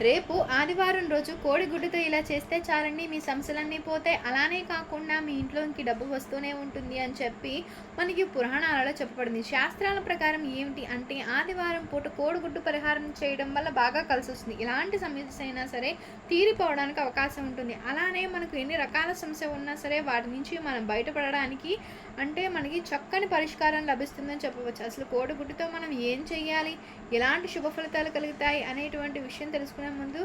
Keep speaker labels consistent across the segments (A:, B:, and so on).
A: రేపు ఆదివారం రోజు కోడిగుడ్డుతో ఇలా చేస్తే చాలండి మీ సమస్యలన్నీ పోతే అలానే కాకుండా మీ ఇంట్లోకి డబ్బు వస్తూనే ఉంటుంది అని చెప్పి మనకి పురాణాలలో చెప్పబడింది. శాస్త్రాల ప్రకారం ఏమిటి అంటే ఆదివారం పూట కోడిగుడ్డు పరిహారం చేయడం వల్ల బాగా కలిసి వస్తుంది ఇలాంటి సమస్య అయినా సరే తీరిపోవడానికి అవకాశం ఉంటుంది. అలానే మనకు ఎన్ని రకాల సమస్య ఉన్నా సరే వాటి నుంచి మనం బయటపడడానికి అంటే మనకి చక్కని పరిష్కారం లభిస్తుందని చెప్పవచ్చు. అసలు కోడిగుడ్డుతో మనం ఏం చెయ్యాలి? ఎలాంటి శుభ ఫలితాలు కలుగుతాయి? అనేటువంటి విషయం తెలుసుకుని ముందు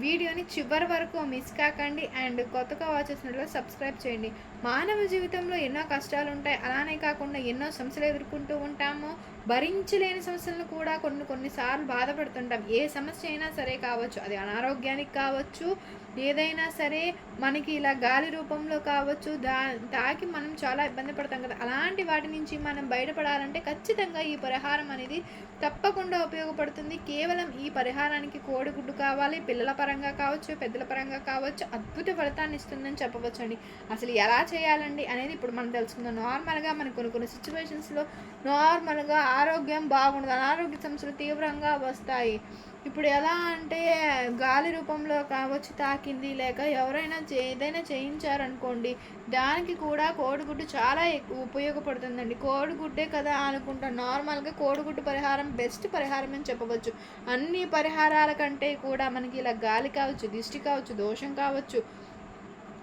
A: వీడియోని చివరి వరకు మిస్ కాకండి అండ్ కొత్తగా వచ్చేసినట్లు సబ్స్క్రైబ్ చేయండి. మానవ జీవితంలో ఎన్నో కష్టాలు ఉంటాయి అలానే కాకుండా ఎన్నో సమస్యలు ఎదుర్కొంటూ ఉంటాము. భరించలేని సమస్యలను కూడా కొన్ని కొన్నిసార్లు బాధపడుతుంటాం. ఏ సమస్య అయినా సరే కావచ్చు. అది అనారోగ్యానికి కావచ్చు. ఏదైనా సరే మనకి ఇలా గాలి రూపంలో కావచ్చు. దా తాకి మనం చాలా ఇబ్బంది పడతాం కదా. అలాంటి వాటి నుంచి మనం బయటపడాలంటే ఖచ్చితంగా ఈ పరిహారం అనేది తప్పకుండా ఉపయోగపడుతుంది. కేవలం ఈ పరిహారానికి కోడిగుడ్డు కావాలి పిల్లల పరంగా కావచ్చు పెద్దల పరంగా కావచ్చు అద్భుత ఫలితాన్ని ఇస్తుందని చెప్పవచ్చండి. అసలు ఎలా చేయాలండి అనేది ఇప్పుడు మనం తెలుసుకుందాం. నార్మల్గా మనకు కొన్ని కొన్ని సిచ్యువేషన్స్లో నార్మల్గా ఆరోగ్యం బాగుండదు. అనారోగ్య సమస్యలు తీవ్రంగా వస్తాయి. ఇప్పుడు ఎలా అంటే గాలి రూపంలో కావచ్చు తాకింది లేక ఎవరైనా చే- ఏదైనా చేయించారనుకోండి దానికి కూడా కోడిగుడ్డు చాలా ఎక్కువ ఉపయోగపడుతుందండి. కోడిగుడ్డే కదా అనుకుంటాం నార్మల్గా కోడిగుడ్డు పరిహారం బెస్ట్ పరిహారం అని చెప్పవచ్చు. అన్ని పరిహారాల కంటే కూడా మనకి ఇలా గాలి కావచ్చు దిష్టి కావచ్చు దోషం కావచ్చు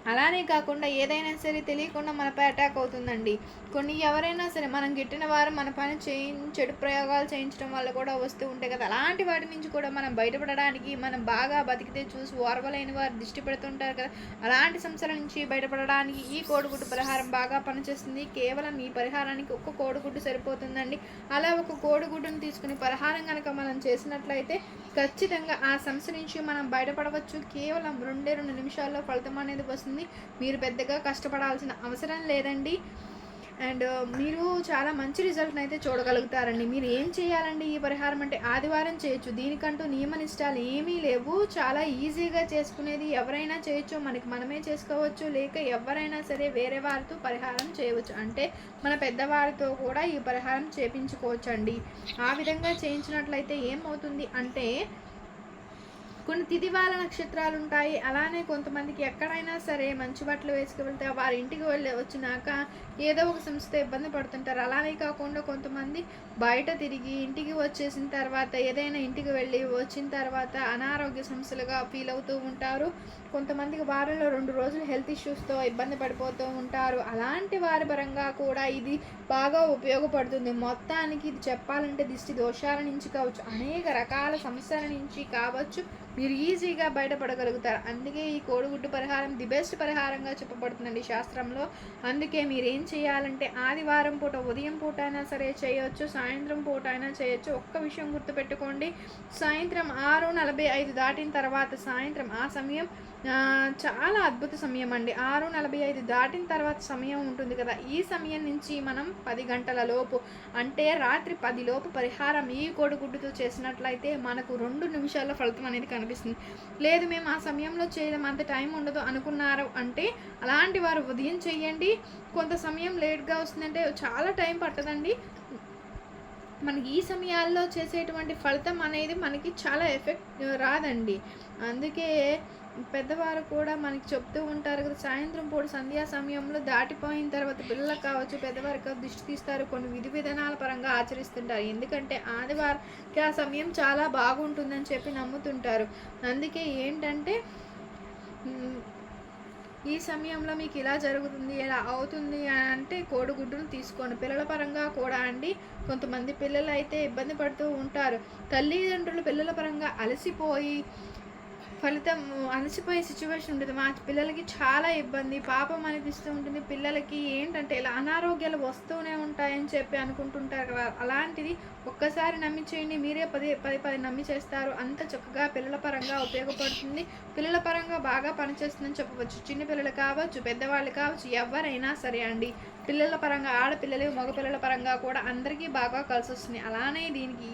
A: అలానే కాకుండా ఏదైనా సరే తెలియకుండా మనపై అటాక్ అవుతుందండి. కొన్ని ఎవరైనా సరే మనం గిట్టిన వారు మన పని చేయి చెడు ప్రయోగాలు చేయించడం వల్ల కూడా వస్తూ ఉంటాయి కదా. అలాంటి వాటి నుంచి కూడా మనం బయటపడడానికి మనం బాగా బతికితే చూసి ఓర్వలేని వారు దిష్టి పెడుతుంటారు కదా. అలాంటి సమస్యల నుంచి బయటపడడానికి ఈ కోడిగుడ్డు పరిహారం బాగా పనిచేస్తుంది. కేవలం ఈ పరిహారానికి ఒక్క కోడిగుడ్డు సరిపోతుందండి. అలా ఒక కోడిగుడ్డును తీసుకుని పరిహారం కనుక మనం చేసినట్లయితే ఖచ్చితంగా ఆ సమస్య నుంచి మనం బయటపడవచ్చు. కేవలం రెండే రెండు నిమిషాల్లో ఫలితం అనేది వస్తుంది. మీరు పెద్దగా కష్టపడాల్సిన అవసరం లేదండి. అండ్ మీరు చాలా మంచి రిజల్ట్ని అయితే చూడగలుగుతారండి. మీరు ఏం చేయాలండి ఈ పరిహారం అంటే ఆదివారం చేయొచ్చు. దీనికంటూ నియమ నిష్టాలు ఏమీ లేవు. చాలా ఈజీగా చేసుకునేది ఎవరైనా చేయొచ్చు. మనకి మనమే చేసుకోవచ్చు. లేక ఎవరైనా సరే వేరే వారితో పరిహారం చేయవచ్చు. అంటే మన పెద్దవారితో కూడా ఈ పరిహారం చేపించుకోవచ్చు అండి ఆ విధంగా చేయించినట్లయితే ఏమవుతుంది అంటే కొన్ని తిదివాల నక్షత్రాలు ఉంటాయి అలానే కొంతమందికి ఎక్కడైనా సరే మంచి బట్టలు వేసుకు వెళ్తే వారి ఇంటికి వెళ్ళి వచ్చినాక ఏదో ఒక సంస్థ ఇబ్బంది పడుతుంటారు. అలానే కాకుండా కొంతమంది బయట తిరిగి ఇంటికి వచ్చేసిన తర్వాత ఏదైనా ఇంటికి వెళ్ళి వచ్చిన తర్వాత అనారోగ్య సమస్యలుగా ఫీల్ అవుతూ ఉంటారు. కొంతమందికి వారంలో రెండు రోజులు హెల్త్ ఇష్యూస్తో ఇబ్బంది పడిపోతూ ఉంటారు. అలాంటి వారి పరంగా కూడా ఇది బాగా ఉపయోగపడుతుంది. మొత్తానికి ఇది చెప్పాలంటే దిష్టి దోషాల నుంచి కావచ్చు అనేక రకాల సమస్యల నుంచి కావచ్చు. మీరు ఈజీగా బయటపడగలుగుతారు. అందుకే ఈ కోడిగుడ్డు పరిహారం ది బెస్ట్ పరిహారంగా చెప్పబడుతుందండి శాస్త్రంలో. అందుకే మీరు ఏం చేయాలంటే ఆదివారం పూట ఉదయం పూట అయినా సరే చేయొచ్చు సాయంత్రం పూట అయినా చేయొచ్చు. ఒక్క విషయం గుర్తుపెట్టుకోండి. సాయంత్రం ఆరు నలభై ఐదు దాటిన తర్వాత సాయంత్రం ఆ సమయం చాలా అద్భుత సమయం అండి. ఆరు నలభై ఐదు దాటిన తర్వాత సమయం ఉంటుంది కదా. ఈ సమయం నుంచి మనం పది గంటల లోపు అంటే రాత్రి పది లోపు పరిహారం ఈ కోడిగుడ్డుతో చేసినట్లయితే మనకు రెండు నిమిషాల్లో ఫలితం అనేది కనిపిస్తుంది. లేదు మేము ఆ సమయంలో చేయడం అంత టైం ఉండదు అనుకున్నారు అంటే అలాంటి వారు ఉదయం చేయండి. కొంత సమయం లేట్గా వస్తుందంటే చాలా టైం పట్టదండి మనకి ఈ సమయాల్లో చేసేటువంటి ఫలితం అనేది మనకి చాలా ఎఫెక్ట్ రాదండి. అందుకే పెద్దవారు కూడా మనకి చెప్తూ ఉంటారు కదా సాయంత్రం పూట సంధ్యా సమయంలో దాటిపోయిన తర్వాత పిల్లలకు కావచ్చు పెద్దవారికి కావచ్చు దిష్టి తీస్తారు కొన్ని విధి విధానాల పరంగా ఆచరిస్తుంటారు. ఎందుకంటే ఆదివారికి ఆ సమయం చాలా బాగుంటుందని చెప్పి నమ్ముతుంటారు. అందుకే ఏంటంటే ఈ సమయంలో మీకు ఇలా జరుగుతుంది ఇలా అవుతుంది అని అంటే కోడిగుడ్డును తీసుకోండి. పిల్లల పరంగా కూడా అండి కొంతమంది పిల్లలు అయితే ఇబ్బంది పడుతూ ఉంటారు. తల్లిదండ్రులు పిల్లల పరంగా అలసిపోయి ఫలితం అలసిపోయే సిచ్యువేషన్ ఉంటుంది మా పిల్లలకి చాలా ఇబ్బంది. పాపం అనిపిస్తూ ఉంటుంది. పిల్లలకి ఏంటంటే ఇలా అనారోగ్యాలు వస్తూనే ఉంటాయని చెప్పి అనుకుంటుంటారు కదా. అలాంటిది ఒక్కసారి నమ్మించేయండి మీరే పది పది పది నమ్మి చేస్తారు. అంత చక్కగా పిల్లల పరంగా ఉపయోగపడుతుంది. పిల్లల పరంగా బాగా పనిచేస్తుందని చెప్పవచ్చు. చిన్న పిల్లలు కావచ్చు పెద్దవాళ్ళు కావచ్చు ఎవరైనా సరే అండి. పిల్లల పరంగా ఆడపిల్లలు మగపిల్లల పరంగా కూడా అందరికీ బాగా కలిసి వస్తుంది అలానే దీనికి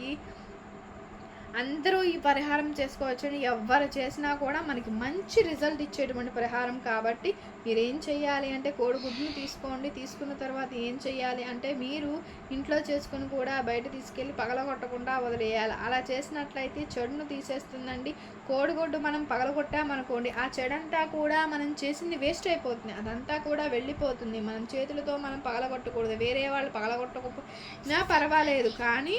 A: అందరూ ఈ పరిహారం చేసుకోవచ్చని ఎవరు చేసినా కూడా మనకి మంచి రిజల్ట్ ఇచ్చేటువంటి పరిహారం కాబట్టి మీరు ఏం చేయాలి అంటే కోడిగుడ్డును తీసుకోండి తీసుకున్న తర్వాత ఏం చేయాలి అంటే మీరు ఇంట్లో చేసుకుని కూడా బయట తీసుకెళ్ళి పగలగొట్టకుండా వదిలేయాలి. అలా చేసినట్లయితే చెడును తీసేస్తుందండి. కోడిగుడ్డు మనం పగలగొట్టామనుకోండి ఆ చెడంతా కూడా మనం చేసింది వేస్ట్ అయిపోతుంది. అదంతా కూడా వెళ్ళిపోతుంది. మనం చేతులతో మనం పగలగొట్టకూడదు. వేరే వాళ్ళు పగలగొట్టకపోయినా పర్వాలేదు. కానీ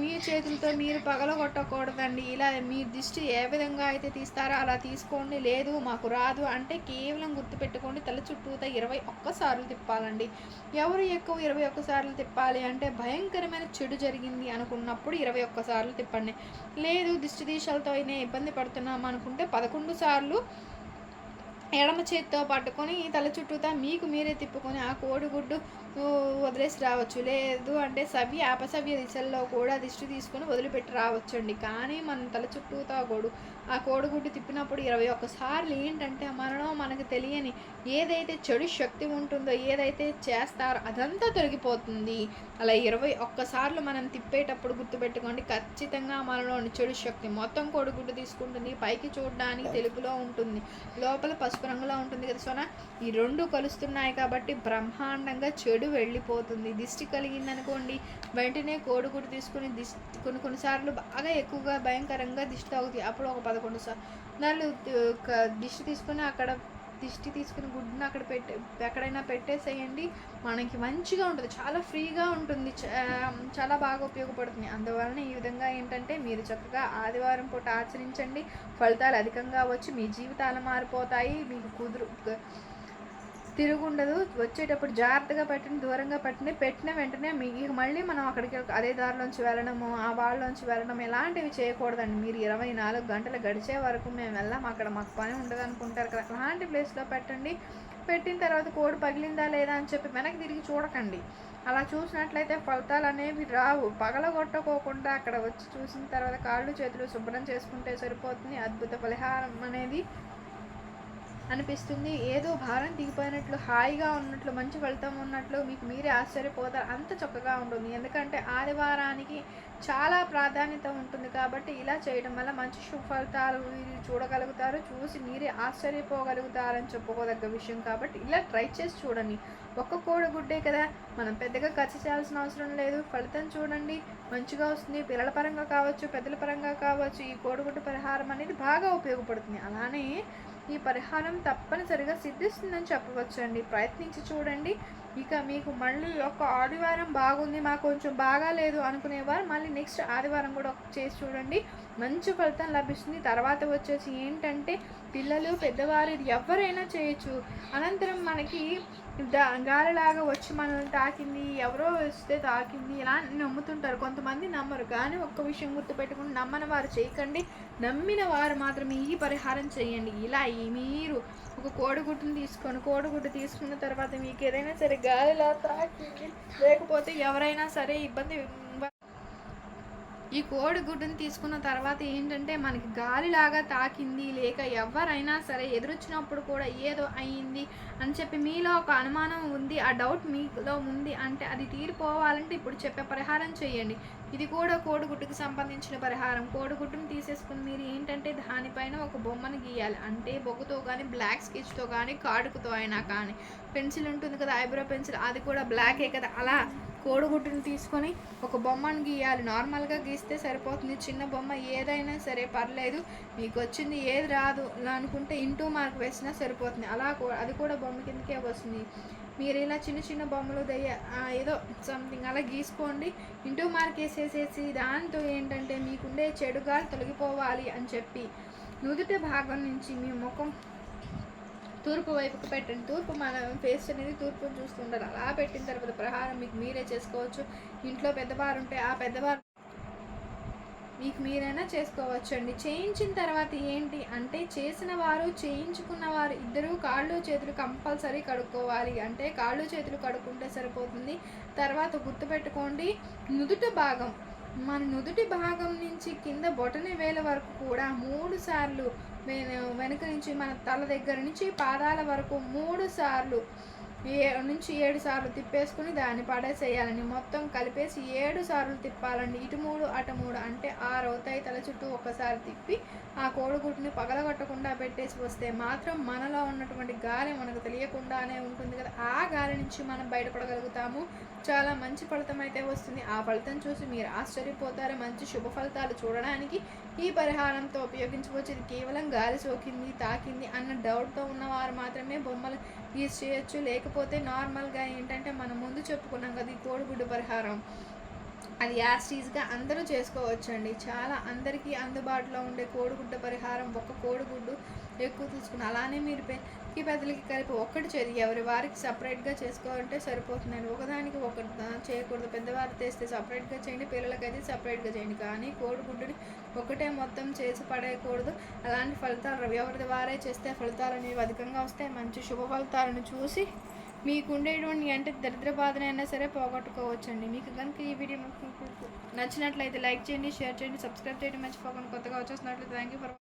A: మీ చేతులతో మీరు పగలగొట్టకూడదండి. ఇలా మీ దిష్టి ఏ విధంగా అయితే తీస్తారో అలా తీసుకోండి. లేదు మాకు రాదు అంటే కేవలం గుర్తుపెట్టుకోండి. తల చుట్టూత ఇరవై ఒక్కసార్లు తిప్పాలండి. ఎవరు ఎక్కువ ఇరవై ఒక్కసార్లు తిప్పాలి అంటే భయంకరమైన చెడు జరిగింది అనుకున్నప్పుడు ఇరవై ఒక్కసార్లు తిప్పండి. లేదు దిష్టి దీశాలతో అయినా ఇబ్బంది పడుతున్నాం అనుకుంటే పదకొండు సార్లు ఎడమ చేతితో పట్టుకొని తల చుట్టూతా మీకు మీరే తిప్పుకొని ఆ కోడిగుడ్డు వదిలేసి రావచ్చు. లేదు అంటే సవి అపసవ్య దిశల్లో కూడా దిష్టి తీసుకొని వదిలిపెట్టి రావచ్చండి. కానీ మనం తల చుట్టూతా గోడు ఆ కోడిగుడ్డు తిప్పినప్పుడు ఇరవై ఒక్కసార్లు ఏంటంటే మనలో మనకు తెలియని ఏదైతే చెడు శక్తి ఉంటుందో ఏదైతే చేస్తారో అదంతా తొలగిపోతుంది. అలా ఇరవై ఒక్కసార్లు మనం తిప్పేటప్పుడు గుర్తుపెట్టుకోండి ఖచ్చితంగా మనలోని చెడు శక్తి మొత్తం కోడిగుడ్డు తీసుకుంటుంది. పైకి చూడడానికి తెలుపులో ఉంటుంది. లోపల పసుపు రంగులో ఉంటుంది కదా సోనా? ఈ రెండు కలుస్తున్నాయి కాబట్టి బ్రహ్మాండంగా చెడు వెళ్ళిపోతుంది? దిష్టి కలిగింది అనుకోండి వెంటనే కోడిగుడ్డు తీసుకుని దిష్టి కొన్ని కొన్నిసార్లు బాగా ఎక్కువగా భయంకరంగా దిష్టి తాగుతాయి. అప్పుడు ఒక పదకొండు సార్లు దిష్టి తీసుకుని అక్కడ దిష్టి తీసుకుని గుడ్డును అక్కడ పెట్టే ఎక్కడైనా పెట్టేసేయండి. మనకి మంచిగా ఉంటుంది. చాలా ఫ్రీగా ఉంటుంది. చాలా బాగా ఉపయోగపడుతుంది. అందువలన ఈ విధంగా ఏంటంటే మీరు చక్కగా ఆదివారం పూట ఆచరించండి. ఫలితాలు అధికంగా వచ్చి మీ జీవితాలు మారిపోతాయి. మీకు కుదురు తిరుగుండదు. వచ్చేటప్పుడు జాగ్రత్తగా పెట్టండి దూరంగా పెట్టండి పెట్టిన వెంటనే మీ మళ్ళీ మనం అక్కడికి అదే దారిలోంచి వెళ్ళడము ఆ వాళ్ళలోంచి వెళ్ళడం ఇలాంటివి చేయకూడదండి. మీరు ఇరవై నాలుగు గంటలు గడిచే వరకు మేము వెళ్ళాం అక్కడ మాకు పని ఉండదు అనుకుంటారు కదా. అలాంటి ప్లేస్లో పెట్టండి. పెట్టిన తర్వాత కోడి పగిలిందా లేదా అని చెప్పి వెనక్కి తిరిగి చూడకండి. అలా చూసినట్లయితే ఫలితాలు అనేవి రావు. పగలగొట్టకోకుండా అక్కడ వచ్చి చూసిన తర్వాత కాళ్ళు చేతులు శుభ్రం చేసుకుంటే సరిపోతుంది. అద్భుత పరిహారం అనేది అనిపిస్తుంది. ఏదో భారం దిగిపోయినట్లు హాయిగా ఉన్నట్లు మంచి ఫలితం ఉన్నట్లు మీకు మీరే ఆశ్చర్యపోతారు. అంత చక్కగా ఉంటుంది ఎందుకంటే ఆదివారానికి చాలా ప్రాధాన్యత ఉంటుంది కాబట్టి ఇలా చేయడం వల్ల మంచి శుభ ఫలితాలు మీరు చూడగలుగుతారు. చూసి మీరే ఆశ్చర్యపోగలుగుతారని చెప్పుకోదగ్గ విషయం కాబట్టి ఇలా ట్రై చేసి చూడండి. ఒక్క కోడిగుడ్డే కదా. మనం పెద్దగా ఖర్చు చేయాల్సిన అవసరం లేదు. ఫలితం చూడండి. మంచిగా వస్తుంది. పిల్లల పరంగా కావచ్చు పెద్దల పరంగా కావచ్చు ఈ కోడిగుడ్డు పరిహారం అనేది బాగా ఉపయోగపడుతుంది. అలానే ఈ పరిహారం తప్పనిసరిగా సిద్ధిస్తుందని చెప్పవచ్చండి. ప్రయత్నించి చూడండి. ఇక మీకు మళ్ళీ ఒక ఆదివారం బాగుంది మాకు కొంచెం బాగాలేదు అనుకునేవారు మళ్ళీ నెక్స్ట్ ఆదివారం కూడా ఒక చేసి చూడండి. మంచి ఫలితం లభిస్తుంది. తర్వాత వచ్చేసి ఏంటంటే పిల్లలు పెద్దవారు ఇది ఎవరైనా చేయొచ్చు. అనంతరం మనకి గాలిలాగా వచ్చి మనల్ని తాకింది ఎవరో వస్తే తాకింది ఇలా అని నమ్ముతుంటారు. కొంతమంది నమ్మరు. కానీ ఒక్క విషయం గుర్తుపెట్టుకుని నమ్మని వారు చేయకండి. నమ్మిన వారు మాత్రమే ఈ పరిహారం చేయండి. ఇలా మీరు ఒక కోడిగుడ్డుని తీసుకొని కోడిగుడ్డు తీసుకున్న తర్వాత మీకు ఏదైనా సరే గాలిలా తాకింది లేకపోతే ఎవరైనా సరే ఇబ్బంది ఈ కోడిగుడ్డుని తీసుకున్న తర్వాత ఏంటంటే మనకి గాలిలాగా తాకింది. లేక ఎవరైనా సరే ఎదురొచ్చినప్పుడు కూడా ఏదో అయ్యింది అని చెప్పి మీలో ఒక అనుమానం ఉంది ఆ డౌట్ మీలో ఉంది అంటే అది తీరిపోవాలంటే ఇప్పుడు చెప్పే పరిహారం చేయండి. ఇది కూడా కోడిగుడ్డుకి సంబంధించిన పరిహారం. కోడిగుడ్డుని తీసేసుకుని మీరు ఏంటంటే దానిపైన ఒక బొమ్మను గీయాలి. అంటే బొగ్గుతో కానీ బ్లాక్ స్కెచ్తో కానీ కాడుకుతో అయినా కానీ. పెన్సిల్ ఉంటుంది కదా ఐబ్రో పెన్సిల్ అది కూడా బ్లాకే కదా. అలా కోడిగుడ్డును తీసుకొని ఒక బొమ్మను గీయాలి. నార్మల్గా గీస్తే సరిపోతుంది. చిన్న బొమ్మ ఏదైనా సరే పర్లేదు. మీకు వచ్చింది ఏది రాదు అనుకుంటే ఇంటూ మార్క్ వేసినా సరిపోతుంది. అలా అది కూడా బొమ్మ కిందకే వస్తుంది. మీరు ఇలా చిన్న చిన్న బొమ్మలు దయ్య ఏదో సంథింగ్ అలా గీసుకోండి. ఇంటూ మార్క్ వేసేసేసి దాంతో ఏంటంటే మీకుండే చెడుగా తొలగిపోవాలి అని చెప్పి నుదుట భాగం నుంచి మీ ముఖం తూర్పు వైపుకు పెట్టండి. తూర్పు మనం ఫేస్ అనేది తూర్పు చూస్తుంటారు అలా పెట్టిన తర్వాత ప్రహారం మీకు మీరే చేసుకోవచ్చు. ఇంట్లో పెద్దవారు ఉంటే ఆ పెద్దవారు మీకు మీరైనా చేసుకోవచ్చు అండి చేయించిన తర్వాత ఏంటి అంటే చేసిన వారు చేయించుకున్న వారు ఇద్దరూ కాళ్ళు చేతులు కంపల్సరీ కడుక్కోవాలి. అంటే కాళ్ళు చేతులు కడుక్కుంటే సరిపోతుంది. తర్వాత గుర్తుపెట్టుకోండి నుదుటి భాగం. మన నుదుటి భాగం నుంచి కింద బొటని వేల వరకు కూడా మూడు సార్లు వెనక నుంచి మన తల దగ్గర నుంచి పాదాల వరకు మూడు సార్లు నుంచి ఏడు సార్లు తిప్పేసుకుని దాన్ని పడేసేయాలని. మొత్తం కలిపేసి ఏడు సార్లు తిప్పాలండి. ఇటు మూడు అటు మూడు అంటే ఆరు అవుతాయి. తల చుట్టూ ఒక్కసారి తిప్పి ఆ కోడిగుడ్డుని పగలగొట్టకుండా పెట్టేసి వస్తే మాత్రం మనలో ఉన్నటువంటి గాలి మనకు తెలియకుండానే ఉంటుంది కదా. ఆ గాలి నుంచి మనం బయటపడగలుగుతాము. చాలా మంచి ఫలితం అయితే వస్తుంది. ఆ ఫలితం చూసి మీరు ఆశ్చర్యపోతారు. మంచి శుభ ఫలితాలు చూడడానికి ఈ పరిహారంతో ఉపయోగించవచ్చు. ఇది కేవలం గాలి సోకింది తాకింది అన్న డౌట్తో ఉన్నవారు మాత్రమే బొమ్మలు యూజ్ చేయొచ్చు. లేకపోతే నార్మల్గా ఏంటంటే మనం ముందు చెప్పుకున్నాం కదా ఈ కోడిగుడ్డు పరిహారం. అది యాస్టీస్గా అందరూ చేసుకోవచ్చండి. చాలా అందరికీ అందుబాటులో ఉండే కోడిగుడ్డ పరిహారం. ఒక కోడిగుడ్డు ఎక్కువ తీసుకుని అలానే మీరు పెద్దకి పెద్దలకి కలిపి ఒక్కటి చేది. ఎవరి వారికి సపరేట్గా చేసుకోవాలంటే సరిపోతుందండి. ఒకదానికి ఒకటి చేయకూడదు. పెద్దవారు తెస్తే సపరేట్గా చేయండి. పిల్లలకైతే సపరేట్గా చేయండి. కానీ కోడిగుడ్డుని ఒకటే మొత్తం చేసి పడేయకూడదు. అలాంటి ఫలితాలు ఎవరిది వారే చేస్తే ఫలితాలు అనేవి అధికంగా వస్తాయి. మంచి శుభ ఫలితాలను చూసి మీకు ఉండేటువంటి అంటే దరిద్ర బాధనైనా సరే పోగొట్టుకోవచ్చండి. మీకు కనుక ఈ వీడియో నచ్చినట్లయితే లైక్ చేయండి షేర్ చేయండి సబ్స్క్రైబ్ చేయడం. మర్చిపోకండి కొత్తగా వచ్చేసినట్లయితే థ్యాంక్ యూ ఫర్